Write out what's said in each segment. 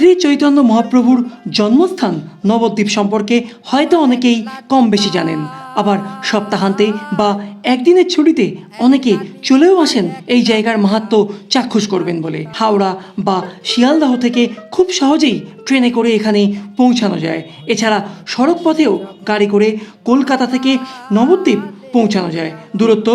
শ্রী চৈতন্য মহাপ্রভুর জন্মস্থান নবদ্বীপ সম্পর্কে হয়তো অনেকেই কম বেশি জানেন। আবার সপ্তাহান্তে বা একদিনের ছুটিতে অনেকে চলেও আসেন এই জায়গার মাহাত্ম চাক্ষুষ করবেন বলে। হাওড়া বা শিয়ালদাহ থেকে খুব সহজেই ট্রেনে করে এখানে পৌঁছানো যায়। এছাড়া সড়ক পথেও গাড়ি করে কলকাতা থেকে নবদ্বীপ পৌঁছানো যায়। দূরত্ব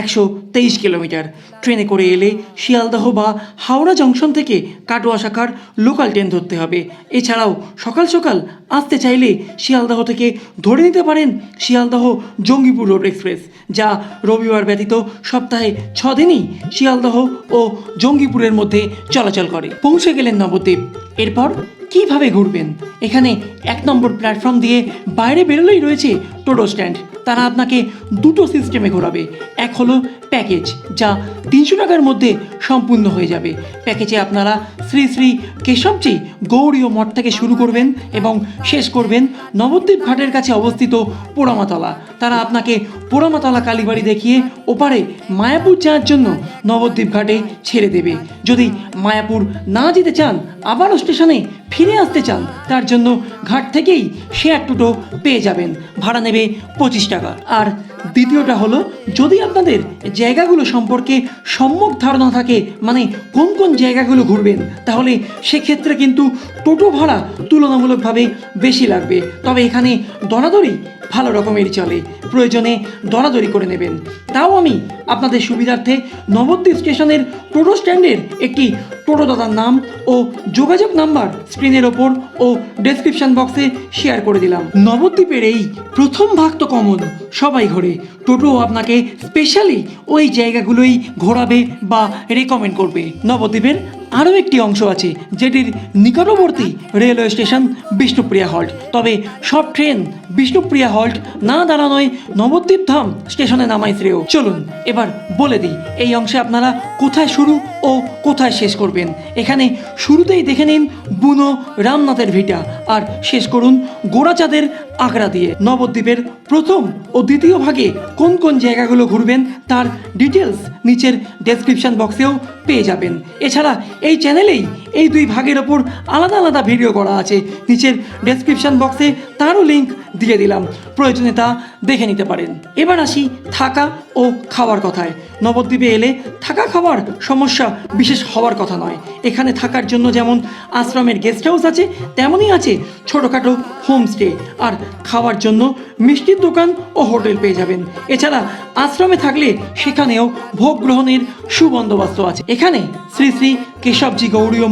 একশো তেইশ কিলোমিটার। ট্রেনে করে এলে শিয়ালদহ বা হাওড়া জংশন থেকে কাটোয়া শাখার লোকাল ট্রেন ধরতে হবে। এছাড়াও সকাল সকাল আসতে চাইলে শিয়ালদহ থেকে ধরে নিতে পারেন শিয়ালদহ জঙ্গিপুর রোড এক্সপ্রেস, যা রবিবার ব্যতীত সপ্তাহে ছ দিনই শিয়ালদহ ও জঙ্গিপুরের মধ্যে চলাচল করে। পৌঁছে গেলেন নবদ্বীপ। এরপর কীভাবে ঘুরবেন? এখানে এক নম্বর প্ল্যাটফর্ম দিয়ে বাইরে বেরোলেই রয়েছে টোটো স্ট্যান্ড তারা আপনাকে দুটো সিস্টেমে ঘোরাবে। এক হলো প্যাকেজ যা তিনশো টাকার মধ্যে সম্পূর্ণ হয়ে যাবে। প্যাকেজে আপনারা শ্রী শ্রী কেশবজি গৌরীয় মঠ থেকে শুরু করবেন এবং শেষ করবেন নবদ্বীপ ঘাটের কাছে অবস্থিত পোড়ামাতলা। তারা আপনাকে পোড়ামাতলা কালীবাড়ি দেখিয়ে ওপারে মায়াপুর যাওয়ার জন্য নবদ্বীপ ঘাটে ছেড়ে দেবে। যদি মায়াপুর না যেতে চান, আবারও স্টেশনে ফিরে আসতে চান, তার জন্য ঘাট থেকেই শেয়ার টুটো পেয়ে যাবেন। ভাড়া নেবে পঁচিশ টাকা। আর দ্বিতীয়টা হলো, যদি আপনাদের জায়গাগুলো সম্পর্কে সম্যক ধারণা থাকে মানে কোন কোন জায়গাগুলো ঘুরবেন, তাহলে সেক্ষেত্রে কিন্তু টোটো ভাড়া তুলনামূলকভাবে বেশি লাগবে। তবে এখানে দরাদরি ভালো রকমেরই চলে। প্রয়োজনে দরাদরি করে নেবেন। তাও আমি আপনাদের সুবিধার্থে নবদ্বীপ স্টেশনের টোটো স্ট্যান্ডের একটি টোটো দাদার নাম ও যোগাযোগ নাম্বার স্ক্রিনের ওপর ও ডেসক্রিপশন বক্সে শেয়ার করে দিলাম। নবদ্বীপের এই প্রথম ভাগ তো কমন সবাই ঘোরে। টোটো আপনাকে স্পেশালি ওই জায়গাগুলোই ঘোরাবে বা রেকমেন্ড করবে। নবদ্বীপের আরও একটি অংশ আছে যেটির নিকটবর্তী রেলওয়ে স্টেশন বিষ্ণুপ্রিয়া হল্ট। তবে সব ট্রেন বিষ্ণুপ্রিয়া হল্ট না দাঁড়ানোয় নবদ্বীপ ধাম স্টেশনে নামাই শ্রেয়। চলুন, এবার বলে দিই, এই অংশে আপনারা কোথায় শুরু ও কোথায় শেষ করবেন? এখানে শুরুতেই দেখে নিন বুনো রামনাথের ভিটা আর শেষ করুন গোড়াচাঁদের আগ্রা দিয়ে। নবদ্বীপের প্রথম ও দ্বিতীয় ভাগে কোন কোন জায়গাগুলো ঘুরবেন তার ডিটেলস নিচের ডেসক্রিপশন বক্সেও পেয়ে যাবেন। এছাড়া এই চ্যানেলেই এই দুই ভাগের ওপর আলাদা আলাদা ভিডিও করা আছে। নিচের ডেসক্রিপশন বক্সে তারও লিঙ্ক দিয়ে দিলাম। প্রয়োজনে তা দেখে নিতে পারেন। এবার আসি থাকা ও খাওয়ার কথায়। নবদ্বীপে এলে থাকা খাওয়ার সমস্যা বিশেষ হওয়ার কথা নয়। এখানে থাকার জন্য যেমন আশ্রমের গেস্ট হাউস আছে, তেমনই আছে ছোটোখাটো হোমস্টে আর খাওয়ার জন্য মিষ্টির দোকান ও হোটেল পেয়ে যাবেন। এছাড়া আশ্রমে থাকলে সেখানেও ভোগ গ্রহণের সুবন্দোবস্ত আছে। এখানে শ্রী শ্রী কেশবজি গৌরীয়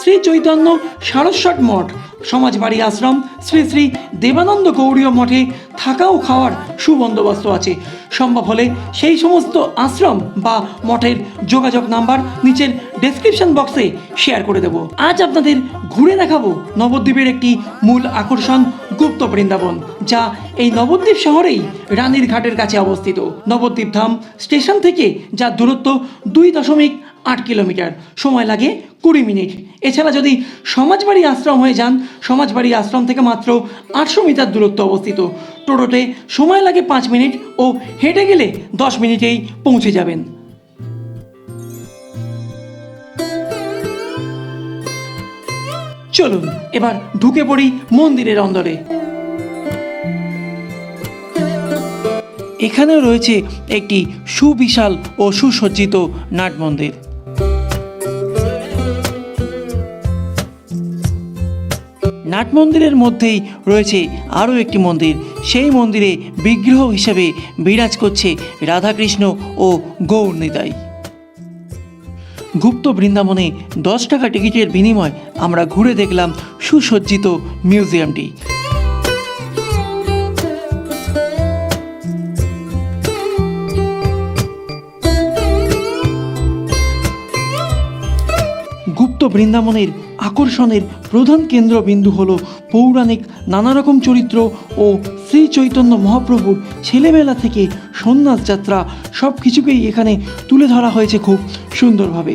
শ্রী চৈতন্য সারস্বত মঠ, সমাজবাড়ি আশ্রম, শ্রী শ্রী দেবানন্দ গৌরীয় মঠে থাকা ও খাওয়ার সুবন্দোবস্ত আছে। সম্ভব হলে সেই সমস্ত আশ্রম বা মঠের যোগাযোগ নাম্বার নিচের ডেসক্রিপশন বক্সে শেয়ার করে দেব। আজ আপনাদের ঘুরে দেখাবো নবদ্বীপের একটি মূল আকর্ষণ গুপ্ত বৃন্দাবন, যা এই নবদ্বীপ শহরেই রানীর ঘাটের কাছে অবস্থিত। নবদ্বীপ ধাম স্টেশন থেকে যার দূরত্ব দুই দশমিক আট কিলোমিটার। সময় লাগে কুড়ি মিনিট। এছাড়া যদি সমাজবাড়ি আশ্রম হয়ে যান, সমাজবাড়ি আশ্রম থেকে মাত্র আটশো মিটার দূরত্ব অবস্থিত। টোটোতে সময় লাগে পাঁচ মিনিট ও হেঁটে গেলে দশ মিনিটেই পৌঁছে যাবেন। চলুন, এবার ঢুকে পড়ি মন্দিরের অন্দরে। এখানেও রয়েছে একটি সুবিশাল ও সুসজ্জিত নাট মন্দির নাট মন্দিরের মধ্যেই রয়েছে আরও একটি মন্দির। সেই মন্দিরে বিগ্রহ হিসেবে বিরাজ করছে রাধাকৃষ্ণ ও গৌর নিতাই। গুপ্ত বৃন্দাবনে দশ টাকা টিকিটের বিনিময় আমরা ঘুরে দেখলাম সুসজ্জিত মিউজিয়ামটি। গুপ্ত বৃন্দাবনের আকর্ষণের প্রধান কেন্দ্রবিন্দু হল পৌরাণিক নানারকম চরিত্র ও শ্রী চৈতন্য মহাপ্রভুর ছেলেবেলা থেকে সন্ন্যাস যাত্রা সব কিছুকেই এখানে তুলে ধরা হয়েছে খুব সুন্দরভাবে।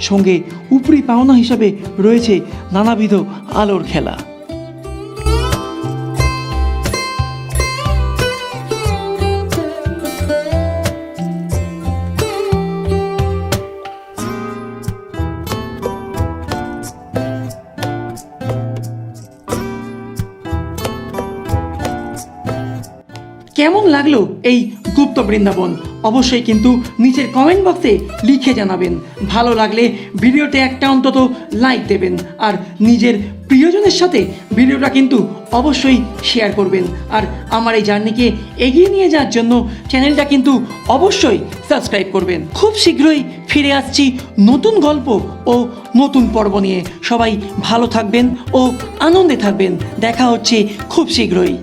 সঙ্গে উপরি পাওনা হিসাবে রয়েছে নানাবিধ আলোর খেলা। কেমন লাগল এই গুপ্ত বৃন্দাবন? অবশ্যই কিন্তু নিচের কমেন্ট বক্সে লিখে জানাবেন। ভালো লাগলে ভিডিওতে একটা অন্তত লাইক দেবেন। আর নিজের প্রিয়জনের সাথে ভিডিওটা কিন্তু অবশ্যই শেয়ার করবেন। আর আমার এই জার্নিকে এগিয়ে নিয়ে যাওয়ার জন্য চ্যানেলটা কিন্তু অবশ্যই সাবস্ক্রাইব করবেন। খুব শীঘ্রই ফিরে আসছি নতুন গল্প ও নতুন পর্ব নিয়ে। সবাই ভালো থাকবেন ও আনন্দে থাকবেন। দেখা হচ্ছে খুব শীঘ্রই।